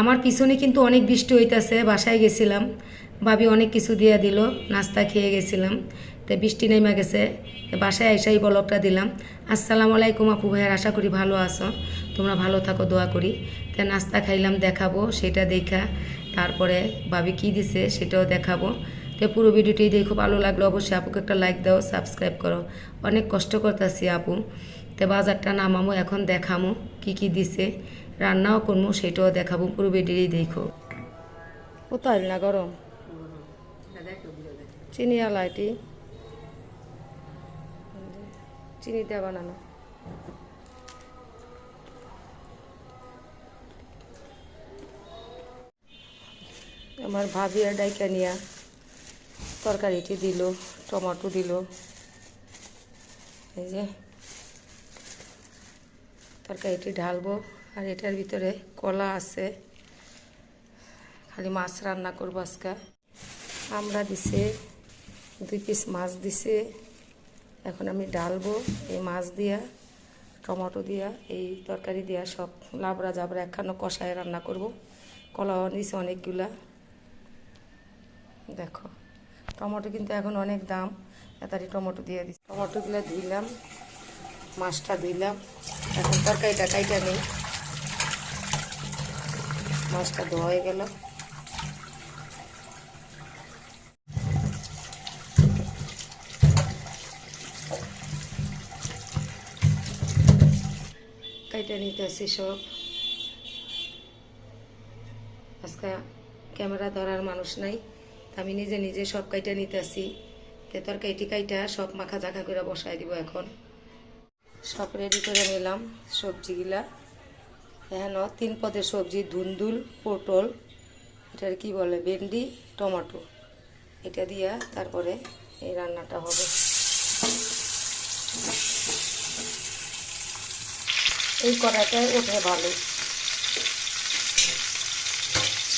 আমার পিছনে কিন্তু অনেক বৃষ্টি হইতাছে, বাসায় গেছিলাম। ভাবি অনেক কিছু দিয়ে দিল, নাস্তা খেয়ে গেছিলাম। তো বৃষ্টি নেমে গেছে বাসায় এসেই বলকটা দিলাম। আসসালামু আলাইকুম আপু ভাইয়ার আশা করি ভালো আছো। তোমরা ভালো থাকো, দোয়া করি। তো নাস্তা খাইলাম, দেখাবো, সেটা দেখা। তারপরে ভাবি কী দিছে, সেটাও দেখাবো। তো পুরো ভিডিওটি দেখো, ভালো লাগল অবশ্যই। আপুকে একটা লাইক দাও সাবস্ক্রাইব করো। অনেক কষ্ট করতেছি আপু। তো বাজারটা নামামো, এখন দেখামো কি কি দিছে। রান্নাও করব সেটাও দেখাবো, পুরো ভিডিওটি দেখো। কোথায় না গরম? চিনি আলাইটি চিনি দিয়ে বানানো। আমার ভাবি আর ডাইকা নিয়া তরকারিটি দিল, টমেটো দিল। এই যে তরকারিটি ঢালবো। আর এটার ভিতরে কলা আছে। খালি মাছ রান্না করব আজকে। আমরা দিছে, দুই পিস মাছ দিছে। এখন আমি ডালবো এই মাছ দিয়া, টমেটো দিয়া, এই তরকারি দিয়া সব লাবড়া জাবড়া একখানো কষায় রান্না করব। কলাও দিছে অনেকগুলা। দেখো, টমেটো কিন্তু এখন অনেক দাম। তাড়াতাড়ি টমেটো দিয়ে দিচ্ছি টমেটোগুলো ধুইলাম। মাছটা ধুইলাম এখন তরকারিটা কাইটা নেই। মাছটা ধোয়া হয়ে গেল। কাইটা নিতেছি সব। আজকে ক্যামেরা ধরার মানুষ নাই। আমি নিজে নিজে সব কাইটা নিতেছি তে তরকারিটি কাইটা সব মাখা জাখা করে বসাই দিব এখন। সব রেডি করে নিলাম সবজিগুলা। এখানে তিন পদের সবজি, ধুন্দুল, পটল, এটার কি বলে, ভেন্ডি, টমেটো, এটা দিয়া তারপরে এই রান্নাটা হবে। এই কড়াইটাই ওঠে ভালো।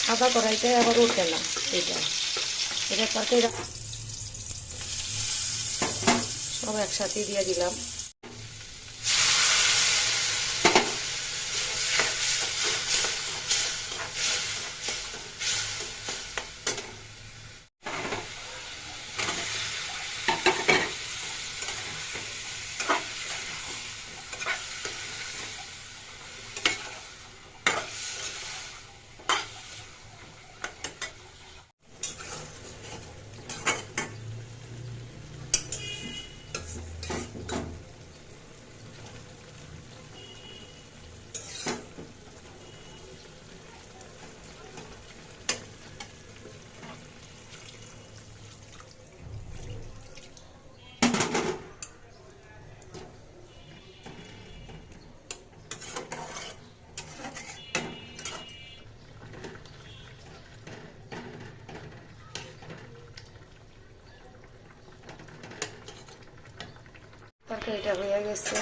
সাদা কড়াইটাই আবার ওঠে না, এটা। এটা তরকারি সব একসাথে দিয়ে দিলাম। তরকারিটা হয়ে গেছে।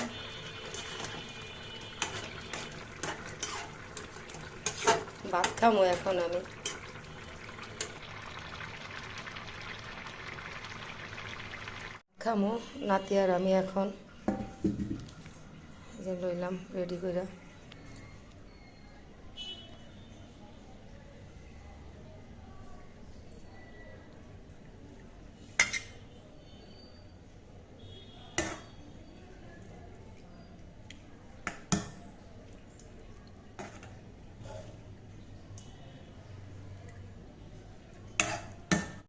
ভাত খামো এখন আমি। খামো, নাতি আর আমি এখন। যে লইলাম রেডি করে